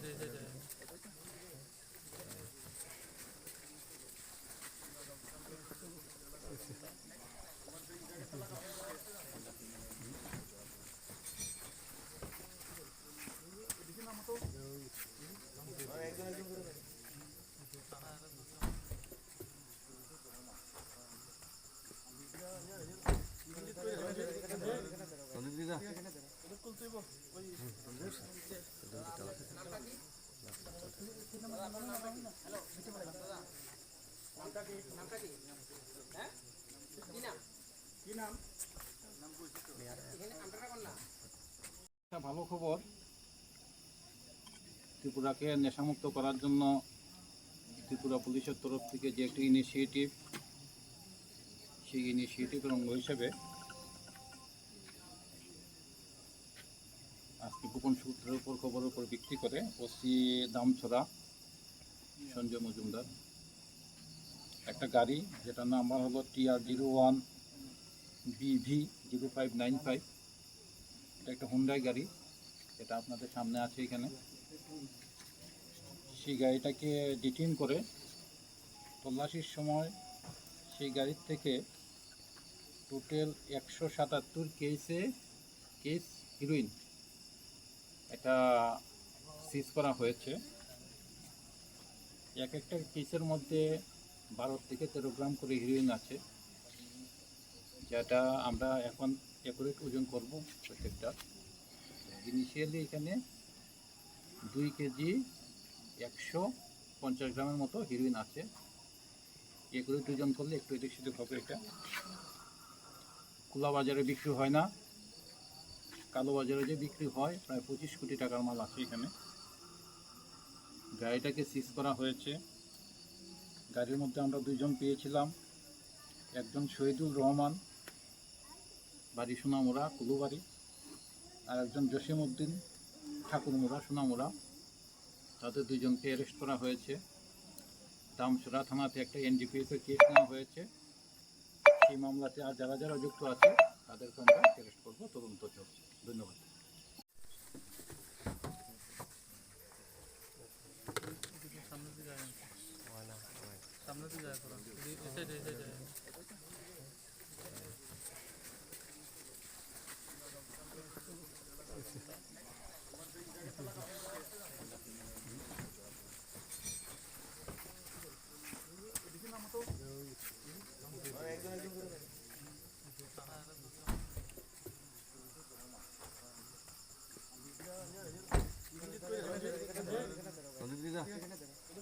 对对对对。সঞ্জীব দিদা সঞ্জীব দিদা ভালো খবর। ত্রিপুরাকে নেশামুক্ত করার জন্য ত্রিপুরা পুলিশের তরফ থেকে যে একটি ইনিশিয়েটিভ সেই ইনিশিয়েটিভের অঙ্গ হিসেবে আজকে গোপন সূত্রের উপর খবরের উপর ভিত্তি করে ওসি দামছড়া সঞ্জয় মজুমদার। একটা গাড়ি, যেটার নাম্বার হলো TR zero one BV zero five nine five. এটা একটা হুন্ডাই গাড়ি, এটা আপনাদের সামনে আছে এখানে। সেই গাড়িটাকে ডিটেন করে তল্লাশির সময় সেই গাড়ির থেকে টোটাল একশো সাতাত্তর কেসে কেস হিরোইন এটা সিজ করা হয়েছে। এক একটা কেসের মধ্যে বারো থেকে তেরো গ্রাম করে হিরোইন আছে। যেটা আমরা এখন অ্যাকুরেট ওজন করব প্রত্যেকটা। ইনিশিয়ালি এখানে দুই কেজি একশো পঞ্চাশ গ্রামের মতো হিরোইন আছে। একুরেট ওজন করলে একটু এদিক সেদিক হবে এটা। খোলা বাজারে বিক্রি হয় না। কালো বাজারে যে বিক্রি হয়, প্রায় পঁচিশ কোটি টাকার মাল আছে এখানে। গাড়িটাকে সিজ করা হয়েছে। গাড়ির মধ্যে আমরা দুইজন পেয়েছিলাম। একজন শহীদুল রহমান, বাড়ি সোনামুড়া, কুলুবাড়ি। আর একজন জসিম উদ্দিন ঠাকুরমুড়া, সোনামুড়া। তাদের দুজনকে অ্যারেস্ট করা হয়েছে। দামছড়া থানাতে একটা এনডিপিএসের কেস নেওয়া হয়েছে। সেই মামলাতে আর যারা যারা যুক্ত আছে, তাদেরকে আমরা অ্যারেস্ট করব। তদন্ত চলছে। ধন্যবাদ। 쓰자 그럼. 세대 세대 자